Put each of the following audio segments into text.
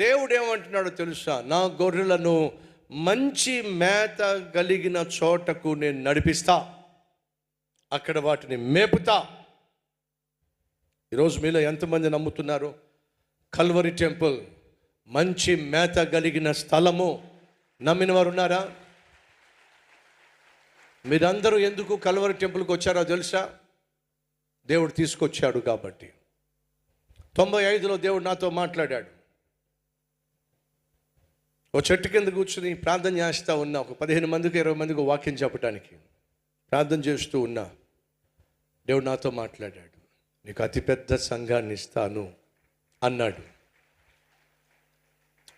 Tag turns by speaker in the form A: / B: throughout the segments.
A: దేవుడు ఏమంటున్నాడో తెలుసా? నా గొర్రెలను మంచి మేత కలిగిన చోటకు నేను నడిపిస్తా. అక్కడ వాటిని మేపుతా. ఈరోజు మీలో ఎంతమంది నమ్ముతున్నారు? కల్వరి టెంపుల్ మంచి మేత కలిగిన స్థలము. నమ్మిన వారు ఉన్నారా? మీరందరూ ఎందుకు కల్వరి టెంపుల్కి వచ్చారో తెలుసా? దేవుడు తీసుకొచ్చాడు కాబట్టి. తొంభై ఐదులో దేవుడు నాతో మాట్లాడాడు. ఓ చెట్టు కింద కూర్చుని ప్రార్థన చేస్తూ ఉన్నా. ఒక పదిహేను మందికి ఇరవై మందికి వాక్యం చెప్పడానికి ప్రార్థన చేస్తూ ఉన్నా. దేవుడు నాతో మాట్లాడాడు. నీకు అతిపెద్ద సంఘాన్ని ఇస్తాను అన్నాడు.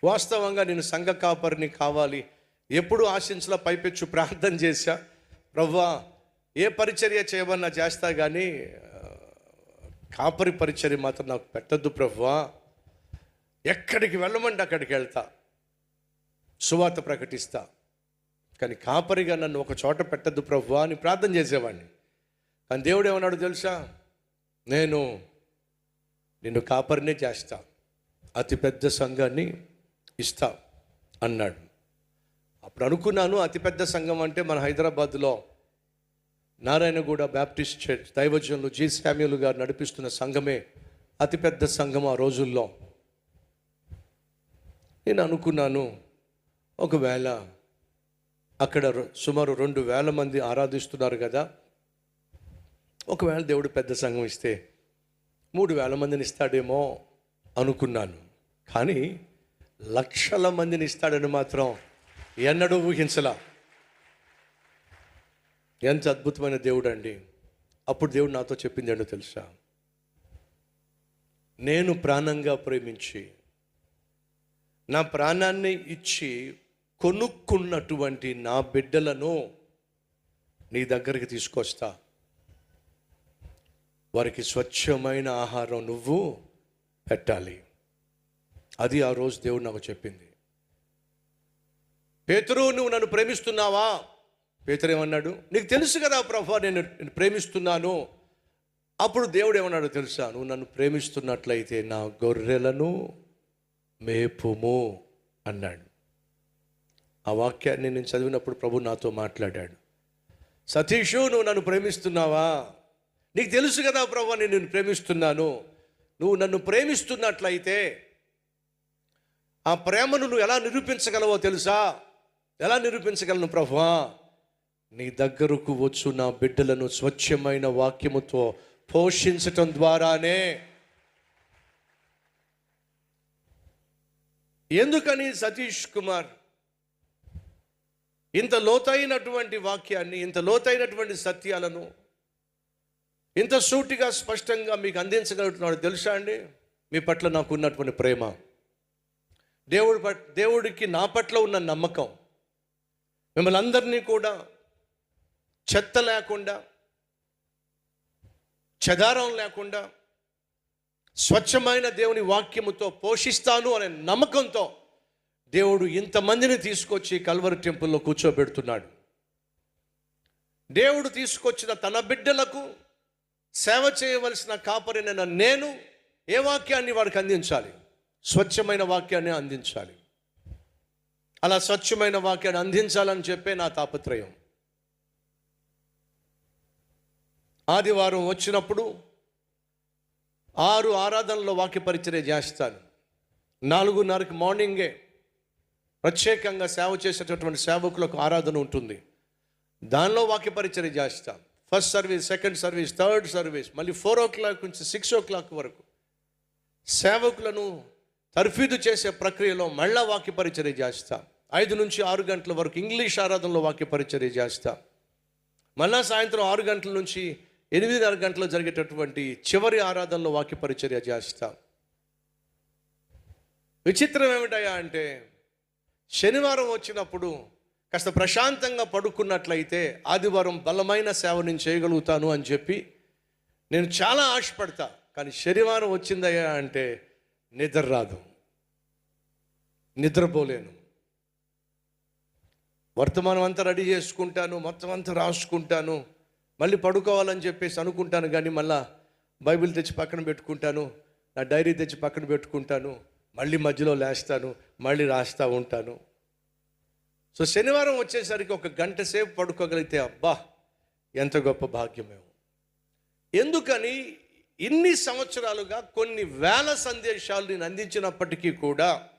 A: వాస్తవంగా నేను సంఘ కాపరిని కావాలి. ఎప్పుడు ఆశించలా పైపెచ్చు ప్రార్థన చేశా. ప్రవ్వా ఏ పరిచర్య చేయమన్నా చేస్తా కానీ కాపరి పరిచర్య మాత్రం నాకు పెట్టద్దు ప్రవ్వా. ఎక్కడికి వెళ్ళమంటే అక్కడికి వెళ్తా. సువార్త ప్రకటిస్తా. కానీ కాపరిగా నన్ను ఒక చోట పెట్టద్దు ప్రభు అని ప్రార్థన చేసేవాడిని. కానీ దేవుడు ఏమన్నాడు తెలుసా? నేను నిన్ను కాపరినే చేస్తా. అతిపెద్ద సంఘాన్ని ఇస్తా అన్నాడు. అప్పుడు అనుకున్నాను అతిపెద్ద సంఘం అంటే మన హైదరాబాద్లో నారాయణగూడ బ్యాప్టిస్ట్ చర్చ్ దైవజనులు జీ. శామ్యులు గారు నడిపిస్తున్న సంఘమే అతిపెద్ద సంఘం ఆ రోజుల్లో. నేను అనుకున్నాను ఒకవేళ అక్కడ సుమారు రెండు వేల మంది ఆరాధిస్తున్నారు కదా ఒకవేళ దేవుడు పెద్ద సంఘం ఇస్తే మూడు వేల మందిని ఇస్తాడేమో అనుకున్నాను. కానీ లక్షల మందిని ఇస్తాడని మాత్రం ఎన్నడూ ఊహించలా. ఎంత అద్భుతమైన దేవుడు అండి. అప్పుడు దేవుడు నాతో చెప్పింది ఏంటో తెలుసా? నేను ప్రాణంగా ప్రేమించి నా ప్రాణాన్ని ఇచ్చి కొనుక్కున్నటువంటి నా బిడ్డలను నీ దగ్గరికి తీసుకొస్తా. వారికి స్వచ్ఛమైన ఆహారం నువ్వు పెట్టాలి. అది ఆ రోజు దేవుడు నాకు చెప్పింది. పేతురు నువ్వు నన్ను ప్రేమిస్తున్నావా? పేతురు ఏమన్నాడు? నీకు తెలుసు కదా ప్రభా నేను ప్రేమిస్తున్నాను. అప్పుడు దేవుడు ఏమన్నాడు తెలుసా? నువ్వు నన్ను ప్రేమిస్తున్నట్లయితే నా గొర్రెలను మేపుము అన్నాడు. ఆ వాక్యాన్ని నేను చదివినప్పుడు ప్రభు నాతో మాట్లాడాడు. సతీషు నువ్వు నన్ను ప్రేమిస్తున్నావా? నీకు తెలుసు కదా ప్రభు నేను నేను ప్రేమిస్తున్నాను. నువ్వు నన్ను ప్రేమిస్తున్నట్లయితే ఆ ప్రేమను నువ్వు ఎలా నిరూపించగలవో తెలుసా? ఎలా నిరూపించగలను ప్రభువా? నీ దగ్గరకు వచ్చు నా బిడ్డలను స్వచ్ఛమైన వాక్యముతో పోషించటం ద్వారానే. ఎందుకని సతీష్ కుమార్? ఇంత లోతైనటువంటి వాక్యాన్ని ఇంత లోతైనటువంటి సత్యాలను ఇంత సూటిగా స్పష్టంగా మీకు అందించగలుగుతున్నాడు తెలుసా అండి? మీ పట్ల నాకు ఉన్నటువంటి ప్రేమ. దేవుడి పట్ దేవుడికి నా పట్ల ఉన్న నమ్మకం. మిమ్మల్ని అందరినీ కూడా చెత్త లేకుండా చెదారం లేకుండా స్వచ్ఛమైన దేవుని వాక్యముతో పోషిస్తాను అనే నమ్మకంతో దేవుడు ఇంతమందిని తీసుకొచ్చి కల్వరి టెంపుల్లో కూర్చోబెడుతున్నాడు. దేవుడు తీసుకొచ్చిన తన బిడ్డలకు సేవ చేయవలసిన కాపరినైన నేను ఏ వాక్యాన్ని వాడికి అందించాలి? స్వచ్ఛమైన వాక్యాన్ని అందించాలి. అలా స్వచ్ఛమైన వాక్యాన్ని అందించాలని చెప్పే నా తాపత్రయం. ఆదివారం వచ్చినప్పుడు ఆరు ఆరాధనలో వాక్య పరిచర్య చేస్తాను. నాలుగున్నరకి మార్నింగే ప్రత్యేకంగా సేవ చేసేటటువంటి సేవకులకు ఆరాధన ఉంటుంది. దానిలో వాక్య పరిచర్య చేస్తాం. First service second service third service మళ్ళీ ఫోర్ ఓ క్లాక్ నుంచి సిక్స్ ఓ క్లాక్ వరకు సేవకులను తర్ఫీదు చేసే ప్రక్రియలో మళ్ళా వాక్య పరిచర్య చేస్తాం. ఐదు నుంచి ఆరు గంటల వరకు ఇంగ్లీష్ ఆరాధనలో వాక్య పరిచర్య చేస్తాం. మళ్ళా సాయంత్రం ఆరు గంటల నుంచి ఎనిమిదిన్నర గంటలు జరిగేటటువంటి చివరి ఆరాధనలో వాక్య పరిచర్య చేస్తాం. విచిత్రం ఏమిటయా అంటే శనివారం వచ్చినప్పుడు కాస్త ప్రశాంతంగా పడుకున్నట్లయితే ఆదివారం బలమైన సేవ నేను చేయగలుగుతాను అని చెప్పి నేను చాలా ఆశపడతా. కానీ శనివారం వచ్చిందయ్యా అంటే నిద్ర రాదు. నిద్రపోలేను. వర్తమానం అంతా రెడీ చేసుకుంటాను మొత్తం అంతా రాసుకుంటాను. మళ్ళీ పడుకోవాలని చెప్పేసి అనుకుంటాను కానీ మళ్ళా బైబిల్ తెచ్చి పక్కన పెట్టుకుంటాను నా డైరీ తెచ్చి పక్కన పెట్టుకుంటాను. మళ్ళీ మధ్యలో లేస్తాను మళ్ళీ రాస్తూ ఉంటాను. సో శనివారం వచ్చేసరికి ఒక గంట సేపు పడుకోగలిగితే అబ్బా ఎంత గొప్ప భాగ్యమేమో. ఎందుకని? ఇన్ని సంవత్సరాలుగా కొన్ని వేల సందేశాలు నేను అందించినప్పటికీ కూడా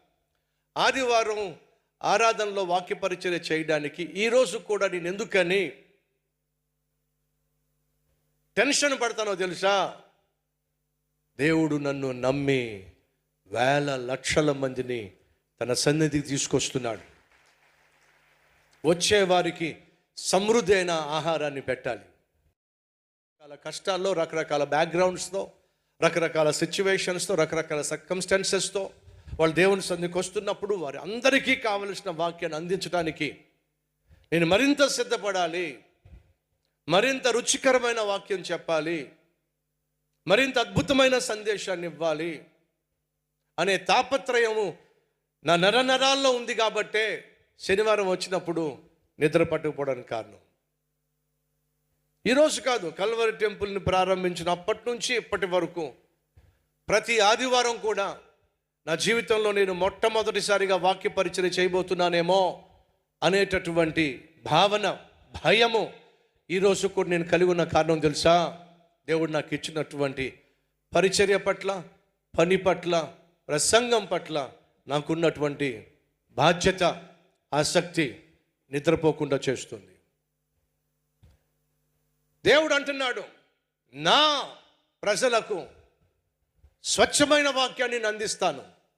A: ఆదివారం ఆరాధనలో వాక్య చేయడానికి ఈరోజు కూడా నేను ఎందుకని? టెన్షన్ పడతానో తెలుసా? దేవుడు నన్ను నమ్మి వేల లక్షల మందిని తన సన్నిధికి తీసుకొస్తున్నాడు. వచ్చే వారికి సమృద్ధి అయిన ఆహారాన్ని పెట్టాలి. రకరకాల కష్టాల్లో రకరకాల బ్యాక్గ్రౌండ్స్తో రకరకాల సిచ్యువేషన్స్తో రకరకాల సర్కమ్స్టెన్సెస్తో వాళ్ళు దేవుని సన్నిధికి వస్తున్నప్పుడు వారి అందరికీ కావలసిన వాక్యాన్ని అందించడానికి నేను మరింత సిద్ధపడాలి. మరింత రుచికరమైన వాక్యం చెప్పాలి. మరింత అద్భుతమైన సందేశాన్ని ఇవ్వాలి. అనే తాపత్రయము నా నర నరాల్లో ఉంది కాబట్టే శనివారం వచ్చినప్పుడు నిద్ర పట్టుకుపోవడానికి కారణం. ఈరోజు కాదు కల్వరి టెంపుల్ని ప్రారంభించిన అప్పటి నుంచి ఇప్పటి వరకు ప్రతి ఆదివారం కూడా నా జీవితంలో నేను మొట్టమొదటిసారిగా వాక్య పరిచయం చేయబోతున్నానేమో అనేటటువంటి భావన భయము ఈరోజు కూడా నేను కలిగి ఉన్న కారణం తెలుసా? దేవుడు నాకు ఇచ్చినటువంటి పరిచర్య పట్ల పని పట్ల ప్రసంగం పట్ల నాకున్నటువంటి బాధ్యత ఆసక్తి నిద్రపోకుండా చేస్తుంది. దేవుడు అంటున్నాడు నా ప్రజలకు స్వచ్ఛమైన వాక్యాన్ని అందిస్తాను.